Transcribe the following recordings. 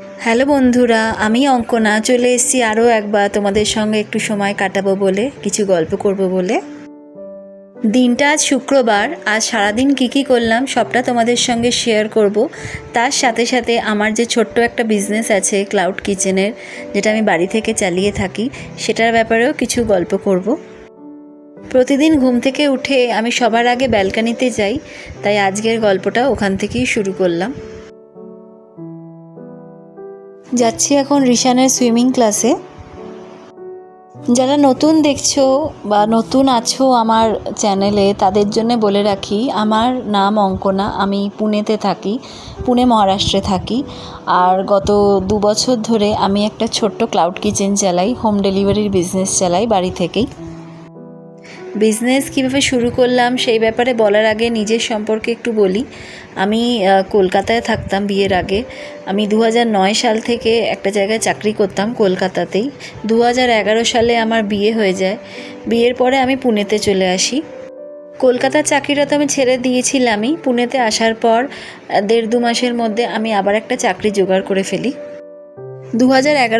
Hello বন্ধুরা, আমি অঙ্কনা। চলে এসেছি আরও একবার তোমাদের সঙ্গে একটু সময় কাটাবো বলে, কিছু গল্প করব বলে। দিনটা আজ শুক্রবার আজ সারাদিন কী কী করলাম সবটা তোমাদের সঙ্গে শেয়ার করব। তার সাথে সাথে আমার যে ছোট্ট একটা বিজনেস আছে ক্লাউড কিচেনের যেটা আমি বাড়ি থেকে চালিয়ে থাকি, সেটার ব্যাপারেও কিছু গল্প করব। প্রতিদিন ঘুম থেকে উঠে আমি সবার আগে ব্যালকানিতে যাই, তাই আজকের গল্পটা ওখান থেকেই শুরু করলাম। যাচ্ছি এখন রিশানের সুইমিং ক্লাসে। যারা নতুন দেখছ বা নতুন আছো আমার চ্যানেলে, তাদের জন্য বলে রাখি, আমার নাম অঙ্কনা, আমি পুনেতে থাকি, পুনে, মহারাষ্ট্রে থাকি। আর গত দু বছর ধরে আমি একটা ছোট্ট ক্লাউড কিচেন চালাই, হোম ডেলিভারির বিজনেস চালাই বাড়ি থেকেই। বিজনেস কীভাবে শুরু করলাম সেই ব্যাপারে বলার আগে নিজের সম্পর্কে একটু বলি। আমি কলকাতায় থাকতাম বিয়ের আগে। আমি দু সাল থেকে একটা জায়গায় চাকরি করতাম কলকাতাতেই। দু সালে আমার বিয়ে হয়ে যায়। বিয়ের পরে আমি পুনেতে চলে আসি। কলকাতার চাকরিটা তো আমি ছেড়ে দিয়েছিলামই। পুনেতে আসার পর দেড় দু মাসের মধ্যে আমি আবার একটা চাকরি জোগাড় করে ফেলি। দু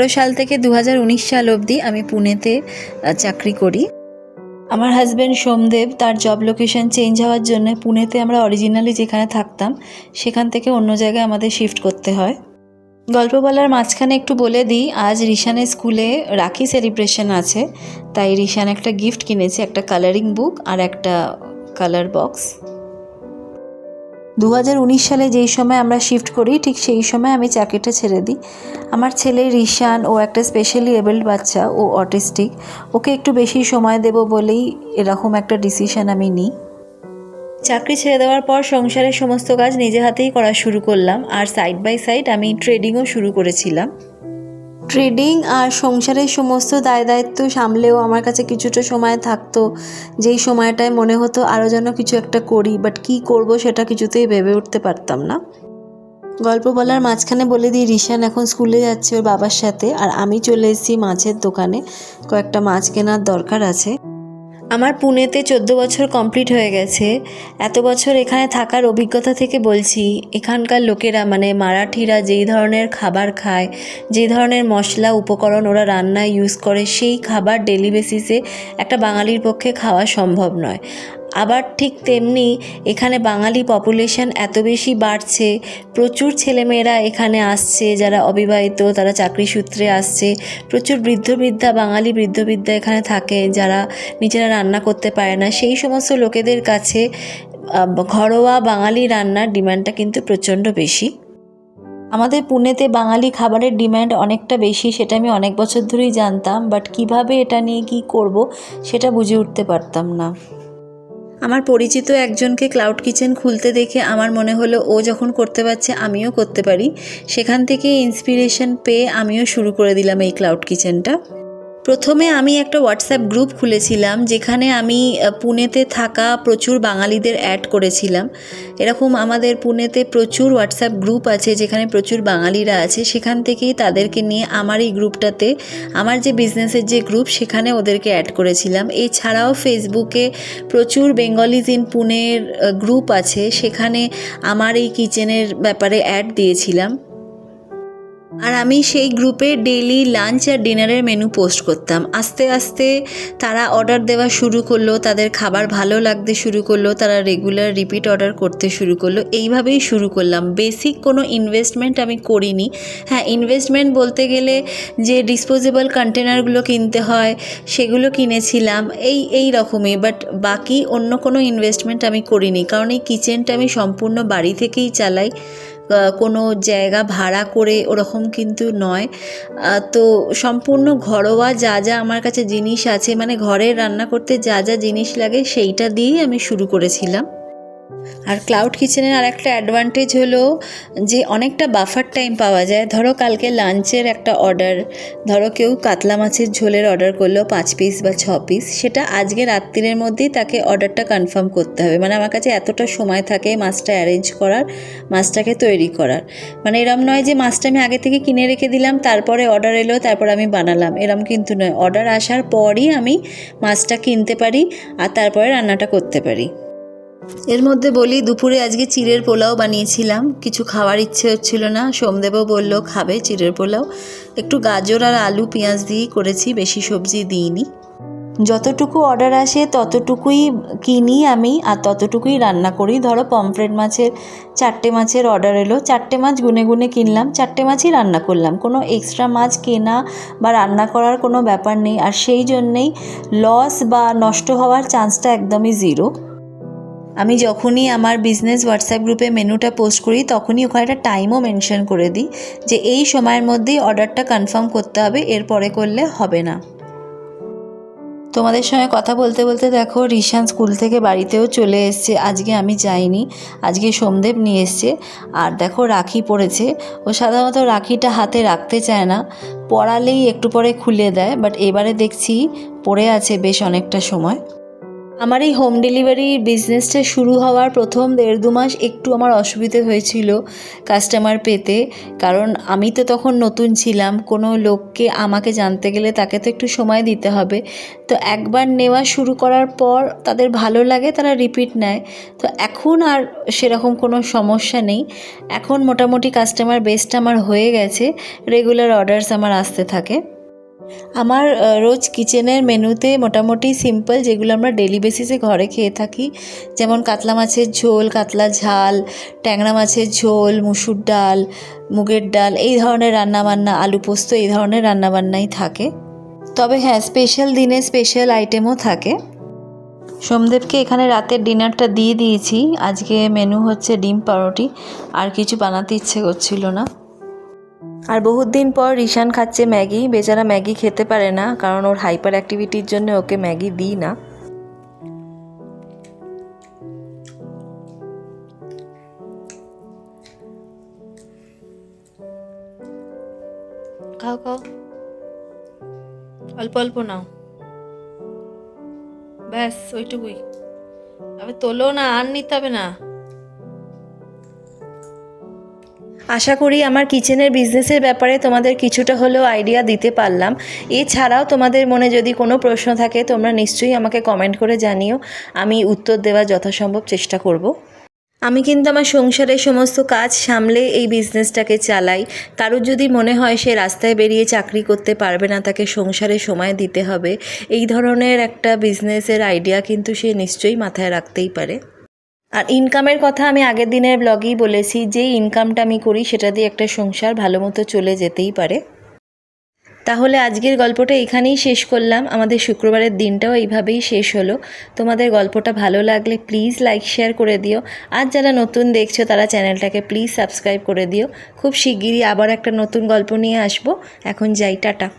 সাল থেকে দু হাজার উনিশ সাল অবধি আমি পুনেতে চাকরি করি। আমার হাজব্যান্ড সোমদেব, তার জব লোকেশন চেঞ্জ হওয়ার জন্য পুনেতে আমরা অরিজিনালি যেখানে থাকতাম, সেখান থেকে অন্য জায়গায় আমাদের শিফট করতে হয়। গল্প বলার মাঝখানে একটু বলে দিই, আজ রিশানের স্কুলে রাখি সেলিব্রেশন আছে, তাই রিশান একটা গিফট কিনেছে, একটা কালারিং বুক আর একটা কালার বক্স দু হাজার উনিশ সালে যেই সময় আমরা শিফট করি, ঠিক সেই সময় আমি চাকরিটা ছেড়ে দিই। আমার ছেলে রিশান, ও একটা স্পেশালি এবেল্ড বাচ্চা, ও অটিস্টিক ওকে একটু বেশি সময় দেব বলেই এরকম একটা ডিসিশন আমি নিই। চাকরি ছেড়ে দেওয়ার পর সংসারের সমস্ত কাজ নিজে হাতেই করা শুরু করলাম, আর সাইড বাই সাইড আমি ট্রেডিংও শুরু করেছিলাম। ট্রেডিং আর সংসারের সমস্ত দায় দায়িত্ব সামলেও আমার কাছে কিছুটা সময় থাকতো। যেই সময়টায় মনে হতো আরও যেন কিছু একটা করি বাট কি করব সেটা কিছুতেই ভেবে উঠতে পারতাম না। গল্প বলার মাঝখানে বলে দিই, রিশান এখন স্কুলে যাচ্ছে ওর বাবার সাথে, আর আমি চলে এসেছি মাছের দোকানে। কয়েকটা মাছ কেনার দরকার আছে। আমার পুনেতে চোদ্দ বছর কমপ্লিট হয়ে গেছে। এত বছর এখানে থাকার অভিজ্ঞতা থেকে বলছি, এখানকার লোকেরা মানে মারাঠিরা যেই ধরনের খাবার খায় যে ধরনের মশলা উপকরণ ওরা রান্নায় ইউজ করে, সেই খাবার ডেলি বেসিসে একটা বাঙালির পক্ষে খাওয়া সম্ভব নয়। আবার ঠিক তেমনি এখানে বাঙালি পপুলেশন এত বেশি বাড়ছে, প্রচুর ছেলেমেয়েরা এখানে আসছে, যারা অবিবাহিত, তারা চাকরি সূত্রে আসছে, প্রচুর বৃদ্ধ বৃদ্ধা, বাঙালি বৃদ্ধ বৃদ্ধা এখানে থাকে, যারা নিজেরা রান্না করতে পারে না। সেই সমস্ত লোকেদের কাছে ঘরোয়া বাঙালি রান্নার ডিমান্ডটা কিন্তু প্রচণ্ড বেশি। আমাদের পুনেতে বাঙালি খাবারের ডিম্যান্ড অনেকটা বেশি, সেটা আমি অনেক বছর ধরেই জানতাম, বাট কীভাবে এটা নিয়ে কি করব, সেটা বুঝে উঠতে পারতাম না। আমার পরিচিত একজনকে ক্লাউড কিচেন খুলতে দেখে আমার মনে হলো, ও যখন করতে পারছে, আমিও করতে পারি। সেখান থেকে ইন্সপিরেশন পেয়ে আমিও শুরু করে দিলাম এই ক্লাউড কিচেনটা প্রথমে আমি একটা হোয়াটসঅ্যাপ গ্রুপ খুলেছিলাম, যেখানে আমি পুনেতে থাকা প্রচুর বাঙালিদের অ্যাড করেছিলাম। এরকম আমাদের পুনেতে প্রচুর হোয়াটসঅ্যাপ গ্রুপ আছে, যেখানে প্রচুর বাঙালিরা আছে। সেখান থেকেই তাদেরকে নিয়ে আমার এই গ্রুপটাতে আমার যে বিজনেসের যে গ্রুপ সেখানে ওদেরকে অ্যাড করেছিলাম। এছাড়াও ফেসবুকে প্রচুর বেঙ্গলিজ ইন পুনের গ্রুপ আছে। সেখানে আমার এই কিচেনের ব্যাপারে অ্যাড দিয়েছিলাম। আর আমি সেই গ্রুপে ডেলি লাঞ্চ আর ডিনারের মেনু পোস্ট করতাম। আস্তে আস্তে তারা অর্ডার দেওয়া শুরু করল, তাদের খাবার ভালো লাগতে শুরু করল, তারা রেগুলার রিপিট অর্ডার করতে শুরু করল। এইভাবেই শুরু করলাম। বেসিক কোনো ইনভেস্টমেন্ট আমি করিনি। হ্যাঁ ইনভেস্টমেন্ট বলতে গেলে যে ডিসপোজেবল কন্টেনারগুলো কিনতে হয়, সেগুলো কিনেছিলাম। এই এই রকমই। বাট বাকি অন্য কোনো ইনভেস্টমেন্ট আমি করিনি। কারণ এই কিচেনটা আমি সম্পূর্ণ বাড়ি থেকেই চালাই। কোনো জায়গা ভাড়া করে ওরকম কিন্তু নয়। তো সম্পূর্ণ ঘরোয়া যা যা আমার কাছে জিনিস আছে মানে ঘরে রান্না করতে যা যা জিনিস লাগে সেইটা দিয়েই আমি শুরু করেছিলাম। আর ক্লাউড কিচেনের আর একটা অ্যাডভান্টেজ হলো যে অনেকটা বাফার টাইম পাওয়া যায়। ধরো কালকে লাঞ্চের একটা অর্ডার ধরো কেউ কাতলা মাছের ঝোলের অর্ডার করল পাঁচ পিস বা ছ পিস সেটা আজকে রাত্রির মধ্যেই তাকে অর্ডারটা কনফার্ম করতে হবে। মানে আমার কাছে এতটা সময় থাকে মাছটা অ্যারেঞ্জ করার, মাছটাকে তৈরি করার। মানে এরম নয় যে মাছটা আমি আগে থেকে কিনে রেখে দিলাম, তারপরে অর্ডার এলো, তারপর আমি বানালাম। এরম কিন্তু নয়। অর্ডার আসার পরই আমি মাছটা কিনতে পারি আর তারপরে রান্নাটা করতে পারি। এর মধ্যে বলি, দুপুরে আজকে চিড়ের পোলাও বানিয়েছিলাম। কিছু খাওয়ার ইচ্ছে হচ্ছিল না। সোমদেবও বলল, খাবে চিড়ের পোলাও। একটু গাজর আর আলু পেঁয়াজ দিয়েই করেছি, বেশি সবজি দিইনি। যতটুকু অর্ডার আসে, ততটুকুই কিনি আমি, আর ততটুকুই রান্না করি। ধরো, পমফ্রেট মাছের, চারটে মাছের অর্ডার এলো। চারটে মাছ গুনে গুনে কিনলাম, চারটে মাছই রান্না করলাম। কোনো এক্সট্রা মাছ কেনা বা রান্না করার কোনো ব্যাপার নেই। আর সেই জন্যেই লস বা নষ্ট হওয়ার চান্সটা একদমই জিরো। আমি যখনই আমার বিজনেস হোয়াটসঅ্যাপ গ্রুপে মেনুটা পোস্ট করি, তখনই ওখানে একটা টাইমও মেনশন করে দিই যে এই সময়ের মধ্যেই অর্ডারটা কনফার্ম করতে হবে, এরপরে করলে হবে না। তোমাদের সঙ্গে কথা বলতে বলতে দেখো, রিশান স্কুল থেকে বাড়িতেও চলে এসছে। আজকে আমি যাইনি, আজকে সোমদেব নিয়ে এসছে। আর দেখো রাখি পড়েছে। ও সাধারণত রাখিটা হাতে রাখতে চায় না, পড়ালেই একটু পরে খুলে দেয় বাট এবারে দেখছি পড়ে আছে বেশ অনেকটা সময়। আমার এই হোম ডেলিভারি বিজনেসটা শুরু হওয়ার প্রথম দেড় দু মাস একটু আমার অসুবিধে হয়েছিল কাস্টমার পেতে। কারণ আমি তো তখন নতুন ছিলাম, কোনো লোককে আমাকে জানতে গেলে তাকে তো একটু সময় দিতে হবে। তো একবার নেওয়া শুরু করার পর তাদের ভালো লাগে, তারা রিপিট নেয়। তো এখন আর সেরকম কোনো সমস্যা নেই। এখন মোটামুটি কাস্টমার বেসটা আমার হয়ে গেছে রেগুলার অর্ডারস আমার আসতে থাকে। আমার রোজ কিচেনের মেনুতে মোটামুটি সিম্পল যেগুলো আমরা ডেলি বেসিসে ঘরে খেয়ে থাকি, যেমন কাতলা মাছের ঝোল, কাতলা ঝাল, ট্যাংরা মাছের ঝোল, মুসুর ডাল, মুগের ডাল, এই ধরনের রান্নাবান্না, আলু পোস্ত, এই ধরনের রান্নাবান্নাই থাকে। তবে হ্যাঁ স্পেশাল দিনে স্পেশাল আইটেমও থাকে। সোমদেবকে এখানে রাতের ডিনারটা দিয়ে দিয়েছি। আজকে মেনু হচ্ছে ডিম পাউরুটি আর কিছু বানাতে ইচ্ছে করছিল না। আর বহুত দিন পর রিশান খাচ্ছে ম্যাগি। বেচারা ম্যাগি খেতে পারে না, কারণ ওর হাইপার অ্যাক্টিভিটির জন্য ওকে ম্যাগি দিই না। খাও খাও। অল্প অল্প নাও। ব্যাস, ওইটুকুই। তবে তোলো না, আর নিতে হবে না। আশা করি আমার কিচেনের বিজনেসের ব্যাপারে তোমাদের কিছুটা হলেও আইডিয়া দিতে পারলাম। এছাড়াও তোমাদের মনে যদি কোনো প্রশ্ন থাকে, তোমরা নিশ্চয়ই আমাকে কমেন্ট করে জানিও। আমি উত্তর দেওয়ার যথাসম্ভব চেষ্টা করব। আমি কিন্তু আমার সংসারের সমস্ত কাজ সামলে এই বিজনেসটাকে চালাই। কারোর যদি মনে হয় সে রাস্তায় বেরিয়ে চাকরি করতে পারবে না, তাকে সংসারে সময় দিতে হবে। এই ধরনের একটা বিজনেসের আইডিয়া কিন্তু সে নিশ্চয়ই মাথায় রাখতেই পারে। আর ইনকামের কথা আমি আগের দিনের ব্লগেই বলেছি, যে ইনকামটা আমি করি সেটা দিয়ে একটা সংসার ভালো মতো চলে যেতেই পারে। তাহলে আজকের গল্পটা এখানেই শেষ করলাম। আমাদের শুক্রবারের দিনটাও এইভাবেই শেষ হলো। তোমাদের গল্পটা ভালো লাগলে প্লিজ লাইক শেয়ার করে দিও। আর যারা নতুন দেখছ, তারা চ্যানেলটাকে প্লিজ সাবস্ক্রাইব করে দিও। খুব শিগগিরই আবার একটা নতুন গল্প নিয়ে আসব। এখন যাই, টাটা।